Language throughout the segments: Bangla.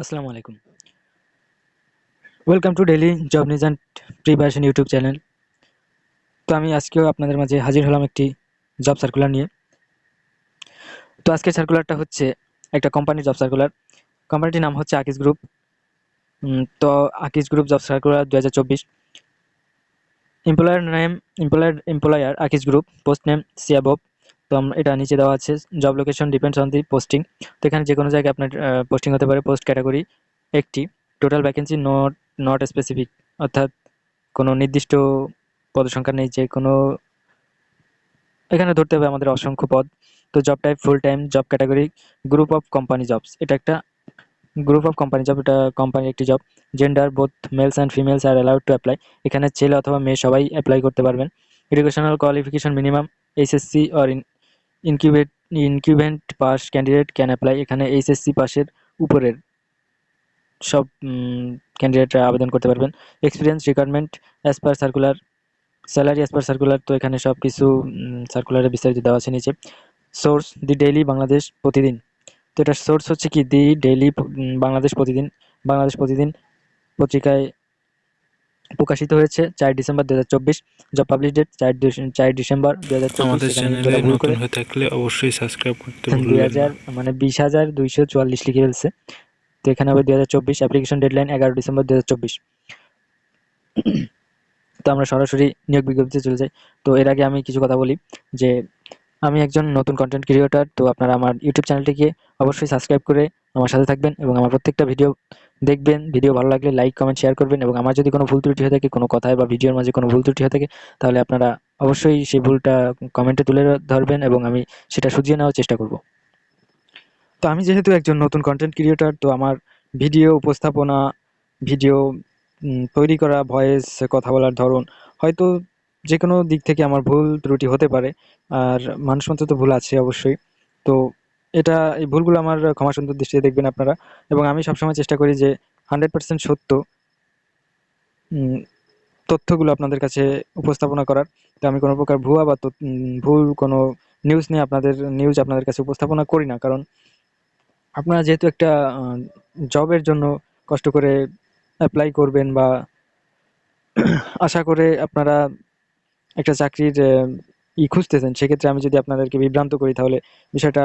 আসসালামু আলাইকুম। Welcome to daily job news and preparation YouTube channel তো আমি আজকেও আপনাদের মাঝে হাজির হলাম একটি জব সার্কুলার নিয়ে। তো আজকের সার্কুলারটা হচ্ছে একটা কোম্পানির জব সার্কুলার কোম্পানিটির নাম হচ্ছে আকিস গ্রুপ তো আকিস গ্রুপ জব সার্কুলার দু হাজার চব্বিশ। Employer name employer employer Akij group post name সিয়াবব তো এটা নিচে দেওয়া আছে job location depends on the posting তো এখানে যে কোনো জায়গায় আপনার পোস্টিং হতে পারে পোস্ট ক্যাটাগরি একটি। Total vacancy not not specific অর্থাৎ কোনো নির্দিষ্ট পদসংখ্যা নেই, যে কোনো, এখানে ধরতে হবে আমাদের অসংখ্য পদ। তো job type full time job category group of company jobs এটা একটা গ্রুপ অফ কোম্পানি জব এটা কোম্পানির একটি job gender both males and females are allowed to apply এখানে ছেলে অথবা মেয়ে সবাই অ্যাপ্লাই করতে পারবেন। Educational qualification minimum HSC or incubate incumbent pass candidate can apply এখানে এইচএসসি পাসের উপরের সব ক্যান্ডিডেটরা আবেদন করতে পারবেন। Experience requirement as per circular salary as per circular তো এখানে সব কিছু সার্কুলারে বিস্তারিত দেওয়া আছে নিচে। সোর্স দি ডেইলি বাংলাদেশ প্রতিদিন। তো এটার সোর্স হচ্ছে কি দি ডেইলি বাংলাদেশ প্রতিদিন বাংলাদেশ প্রতিদিন পত্রিকায় প্রকাশিত হয়েছে চার ডিসেম্বর দু হাজার চব্বিশ। জব পাবলিশ ডেট চার চার ডিসেম্বর দু হাজার হয়ে থাকলে অবশ্যই সাবস্ক্রাইব করতে দুই হাজার মানে বিশ হাজার দুইশো চুয়াল্লিশ লিখে ফেলছে। তো এখানে হবে দুই হাজার চব্বিশ অ্যাপ্লিকেশন ডেডলাইন এগারো ডিসেম্বর দু হাজার চব্বিশ। তো আমরা সরাসরি নিয়োগ বিজ্ঞপ্তিতে চলে যাই। তো এর আগে আমি কিছু কথা বলি যে আমি একজন নতুন কন্টেন্ট ক্রিয়েটার তো আপনারা আমার ইউটিউব চ্যানেলটিকে অবশ্যই সাবস্ক্রাইব করে আমার সাথে থাকবেন এবং আমার প্রত্যেকটা ভিডিও দেখবেন ভিডিও ভালো লাগলে লাইক কমেন্ট শেয়ার করবেন এবং আমার যদি কোনো ভুল ত্রুটি হয়ে থাকে, কোনো কথায় বা ভিডিওর মাঝে কোনো ভুল ত্রুটি হয়ে থাকে, তাহলে আপনারা অবশ্যই সেই ভুলটা কমেন্টে তুলে ধরবেন এবং আমি সেটা শুধিয়ে নেওয়ার চেষ্টা করব। তো আমি যেহেতু একজন নতুন কন্টেন্ট ক্রিয়েটর তো আমার ভিডিও উপস্থাপনা ভিডিও তৈরি করা ভয়েস কথা বলার ধরন, হয়তো যে কোনো দিক থেকে আমার ভুল ত্রুটি হতে পারে, আর মানুষ মতো তো ভুল আছে অবশ্যই। তো এটা এই ভুলগুলো আমার ক্ষমা সুন্দর দৃষ্টিতে দেখবেন আপনারা। এবং আমি সবসময় চেষ্টা করি যে হান্ড্রেড পার্সেন্ট সত্য তথ্যগুলো আপনাদের কাছে উপস্থাপনা করার। তো আমি কোনো প্রকার ভুয়া বা ভুল কোনো নিউজ নিয়ে আপনাদের নিউজ আপনাদের কাছে উপস্থাপনা করি না। কারণ আপনারা যেহেতু একটা জবের জন্য কষ্ট করে অ্যাপ্লাই করবেন বা আশা করে আপনারা একটা চাকরির ই খুঁজতেছেন, সেক্ষেত্রে আমি যদি আপনাদেরকে বিভ্রান্ত করি, তাহলে বিষয়টা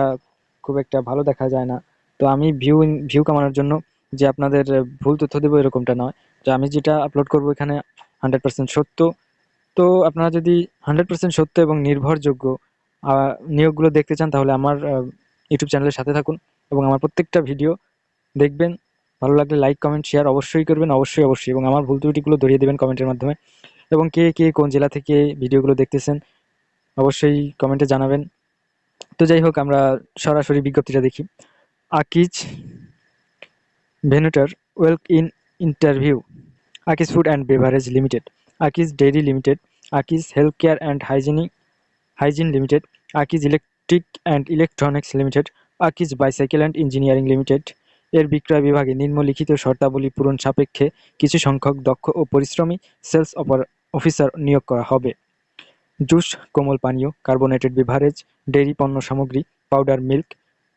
খুব একটা ভালো দেখা যায় না। তো আমি ভিউ ভিউ কামানোর জন্য যে আপনাদের ভুল তথ্য দেবো এরকমটা নয়। যে আমি যেটা আপলোড করব এখানে হান্ড্রেড পার্সেন্ট সত্য। তো আপনারা যদি হান্ড্রেড পার্সেন্ট সত্য এবং নির্ভরযোগ্য নিয়োগগুলো দেখতে চান তাহলে আমার ইউটিউব চ্যানেলের সাথে থাকুন এবং আমার প্রত্যেকটা ভিডিও দেখবেন। ভালো লাগলে লাইক কমেন্ট শেয়ার অবশ্যই করবেন, অবশ্যই অবশ্যই এবং আমার ভুল ত্রুটিগুলো ধরিয়ে দেবেন কমেন্টের মাধ্যমে। এবং কে কে, কোন জেলা থেকে ভিডিওগুলো দেখতেছেন অবশ্যই কমেন্টে জানাবেন। তো যাই হোক, আমরা সরাসরি বিজ্ঞপ্তিটা দেখি। Akij ভেনুটার walk in interview, Akij food and beverage limited, Akij dairy limited, Akij health care and hygienic, hygiene limited, Akij electric and electronics limited, Akij bicycle and engineering limited. এর বিক্রয় বিভাগে নিম্নলিখিত শর্তাবলী পূরণ সাপেক্ষে কিছু সংখ্যক দক্ষ ও পরিশ্রমী সেলস অপার অফিসার নিয়োগ করা হবে। জুস, কোমল পানীয় কার্বোনেটেড বিভারেজ, ডেইরি পণ্য সামগ্রী, powder milk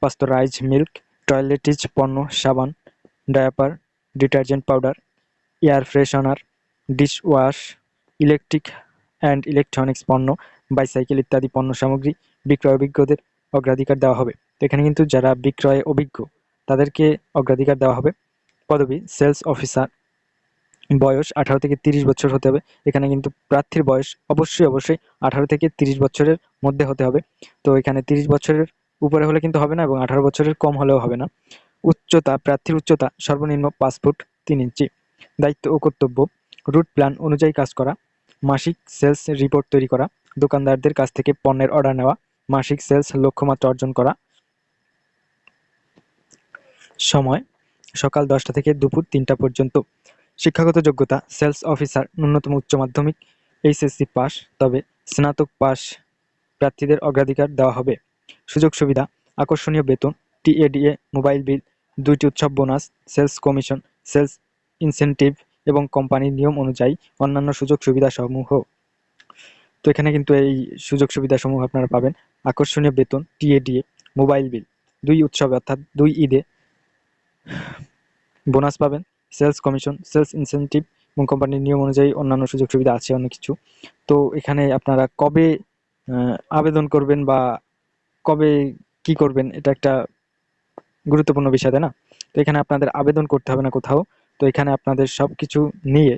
pasteurize milk toiletries পণ্য, সাবান, diaper, detergent powder, air freshener, dishwash, electric and electronics পণ্য, বাইসাইকেল ইত্যাদি পণ্য সামগ্রী বিক্রয় অভিজ্ঞদের অগ্রাধিকার দেওয়া হবে। এখানে কিন্তু যারা বিক্রয়ে অভিজ্ঞ, তাদেরকে অগ্রাধিকার দেওয়া হবে। পদবি, সেলস অফিসার বয়স আঠারো থেকে তিরিশ বছর হতে হবে। এখানে কিন্তু প্রার্থীর বয়স অবশ্যই অবশ্যই আঠারো থেকে তিরিশ বছরের মধ্যে হতে হবে। তো এখানে তিরিশ বছরের উপরে হলে কিন্তু হবে না এবং আঠারো বছরের কম হলেও হবে না। উচ্চতা, প্রার্থীর উচ্চতা সর্বনিম্ন পাঁচ ফুট তিন ইঞ্চি। দায়িত্ব ও কর্তব্য, রুট প্ল্যান অনুযায়ী কাজ করা, মাসিক সেলস রিপোর্ট তৈরি করা, দোকানদারদের কাছ থেকে পণ্যের অর্ডার নেওয়া, মাসিক সেলস লক্ষ্যমাত্রা অর্জন করা। সময়, সকাল দশটা থেকে দুপুর তিনটা পর্যন্ত। শিক্ষাগত যোগ্যতা সেলস অফিসার ন্যূনতম উচ্চ মাধ্যমিক এইচএসসি পাস তবে স্নাতক পাস প্রার্থীদের অগ্রাধিকার দেওয়া হবে। সুযোগ সুবিধা, আকর্ষণীয় বেতন টিএডিএ মোবাইল বিল দুইটি উৎসব bonus sales commission sales incentive এবং কোম্পানির নিয়ম অনুযায়ী অন্যান্য সুযোগ সুবিধা সমূহ। তো এখানে কিন্তু এই সুযোগ সুবিধা সমূহ আপনারা পাবেন। আকর্ষণীয় বেতন টিএডিএ মোবাইল বিল দুই উৎসবে অর্থাৎ দুই ঈদে বোনাস পাবেন। সেলস কমিশন, সেলস ইনসেনটিভ এবং কোম্পানির নিয়ম অনুযায়ী অন্যান্য সুযোগ সুবিধা আছে অনেক কিছু। তো এখানে আপনারা কবে আবেদন করবেন বা কবে কি করবেন, এটা একটা গুরুত্বপূর্ণ বিষয়, তাই না? তো এখানে আপনাদের আবেদন করতে হবে না কোথাও। তো এখানে আপনাদের সব কিছু নিয়ে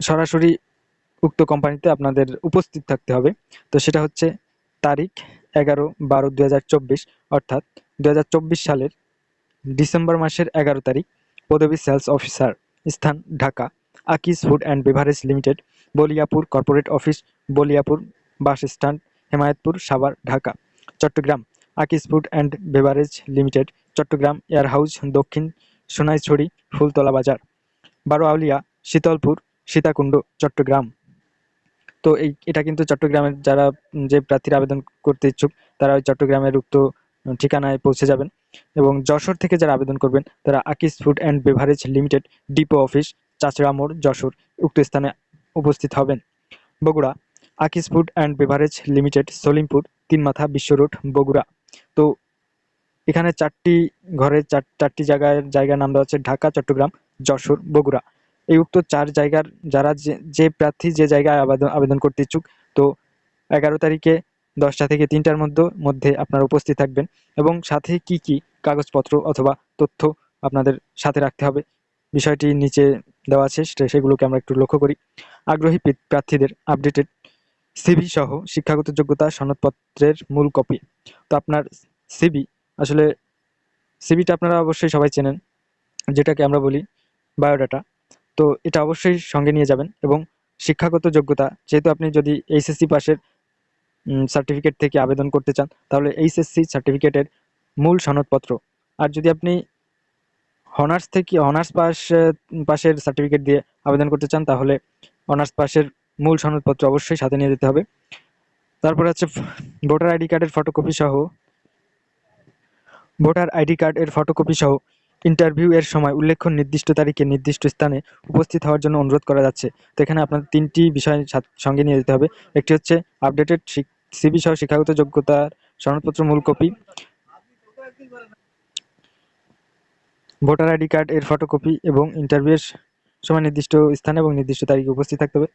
সরাসরি উক্ত কোম্পানিতে আপনাদের উপস্থিত থাকতে হবে। তো সেটা হচ্ছে তারিখ এগারো বারো দু অর্থাৎ দু হাজার চব্বিশ সালের ডিসেম্বর মাসের এগারো তারিখ, পদবী সেলস অফিসার স্থান Dhaka, Akij food and beverage limited, Baliapur corporate office, Baliapur bus stand Hemayetpur Savar, Dhaka, Chattogram, Akij food and beverage limited, Chattogram air house, দক্ষিণ সোনাইছড়ি, ফুলতলা বাজার বারো আউলিয়া শীতলপুর, সীতাকুণ্ড, চট্টগ্রাম। তো এই, এটা কিন্তু চট্টগ্রামের যারা যে প্রার্থীরা আবেদন করতে ইচ্ছুক, তারা ওই চট্টগ্রামের উক্ত ঠিকানায় পৌঁছে যাবেন। এবং যশোর থেকে যারা আবেদন করবেন, তারা Akij food and beverage limited, depot office, চাচড়া মোড়, যশোর উক্ত স্থানে উপস্থিত হবেন। Bogura, Akij food and beverage limited, Salimpur, Tinmatha Biswa road, Bogura. তো এখানে চারটি ঘরে, চার, চারটি জায়গায়, জায়গার নাম দেওয়া আছে ঢাকা, চট্টগ্রাম, যশোর, বগুড়া। এই উক্ত চার জায়গার, যারা যে যে প্রার্থী যে জায়গায় আবেদন আবেদন করতে ইচ্ছুক, তো এগারো তারিখে দশটা থেকে তিনটার মধ্যে মধ্যে আপনারা উপস্থিত থাকবেন এবং সাথে কি কি কাগজপত্র অথবা তথ্য আপনাদের সাথে রাখতে হবে, বিষয়টি নিচে দেওয়া আছে সেগুলোকে আমরা একটু লক্ষ্য করি। আগ্রহী প্রার্থীদের আপডেটেড সিবি সহ শিক্ষাগত যোগ্যতা সনদপত্রের মূল কপি। তো আপনার সিবি আসলে সিবিটা আপনারা অবশ্যই সবাই চেনেন, যেটাকে আমরা বলি বায়োডাটা। তো এটা অবশ্যই সঙ্গে নিয়ে যাবেন এবং শিক্ষাগত যোগ্যতা, যেহেতু আপনি যদি এইচএসসি পাশের সার্টিফিকেট থেকে আবেদন করতে চান, তাহলে এইচএসসি সার্টিফিকেটের মূল সনদপত্র। আর যদি আপনি অনার্স থেকে অনার্স পাস পাশের সার্টিফিকেট দিয়ে আবেদন করতে চান, তাহলে অনার্স পাশের মূল সনদপত্র অবশ্যই সাথে নিয়ে যেতে হবে। তারপরে হচ্ছে ভোটার আইডি কার্ডের ফটোকপি সহ ভোটার আইডি কার্ড এর ফটোকপি সহ ইন্টারভিউ এর সময় উল্লেখ্য নির্দিষ্ট তারিখে নির্দিষ্ট স্থানে উপস্থিত হওয়ার জন্য অনুরোধ করা যাচ্ছে। তো এখানে আপনাদের তিনটি বিষয় সঙ্গে নিয়ে যেতে হবে। একটি হচ্ছে আপডেটেড সিবি সহ শিক্ষাগত যোগ্যতার সনদপত্র, মূল কপি, ভোটার আইডি কার্ড এর ফটোকপি এবং ইন্টারভিউ এর সময় নির্দিষ্ট স্থানে এবং নির্দিষ্ট তারিখে উপস্থিত থাকতে হবে।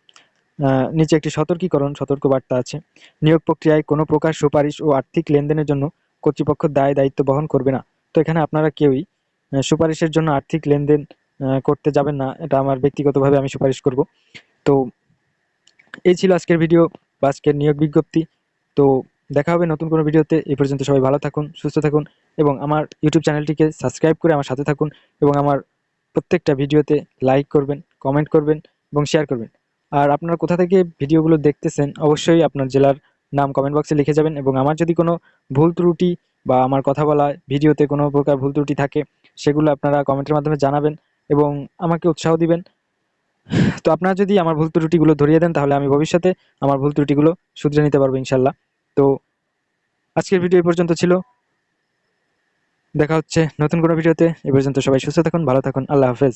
নিচে একটি সতর্কীকরণ সতর্ক বার্তা আছে। নিয়োগ প্রক্রিয়ায় কোনো প্রকার সুপারিশ ও আর্থিক লেনদেনের জন্য কর্তৃপক্ষ দায় দায়িত্ব বহন করবে না। তো এখানে আপনারা কেউই সুপারিশের জন্য আর্থিক লেনদেন করতে যাবেন না। এটা আমার ব্যক্তিগতভাবে আমি সুপারিশ করব। তো এই ছিল আজকের ভিডিও বা আজকের নিয়োগ বিজ্ঞপ্তি। তো দেখা হবে নতুন কোনো ভিডিওতে। এই পর্যন্ত সবাই ভালো থাকুন, সুস্থ থাকুন এবং আমার ইউটিউব চ্যানেলটিকে সাবস্ক্রাইব করে আমার সাথে থাকুন এবং আমার প্রত্যেকটা ভিডিওতে লাইক করবেন কমেন্ট করবেন এবং শেয়ার করবেন। আর আপনারা কোথা থেকে ভিডিওগুলো দেখতেছেন, অবশ্যই আপনার জেলার নাম কমেন্ট বক্সে লিখে যাবেন এবং আমার যদি কোনো ভুল ত্রুটি বা আমার কথা বলা ভিডিওতে কোনো প্রকার ভুল ত্রুটি থাকে, সেগুলো আপনারা কমেন্টের মাধ্যমে জানাবেন এবং আমাকে উৎসাহ দিবেন। তো আপনারা যদি আমার ভুল ত্রুটিগুলো ধরিয়ে দেন, তাহলে আমি ভবিষ্যতে আমার ভুল ত্রুটিগুলো শুধরে নিতে পারব ইনশাল্লাহ। তো আজকের ভিডিও এই পর্যন্ত ছিল। দেখা হচ্ছে নতুন কোনো ভিডিওতে। এ পর্যন্ত সবাই সুস্থ থাকুন, ভালো থাকুন। আল্লাহ হাফেজ।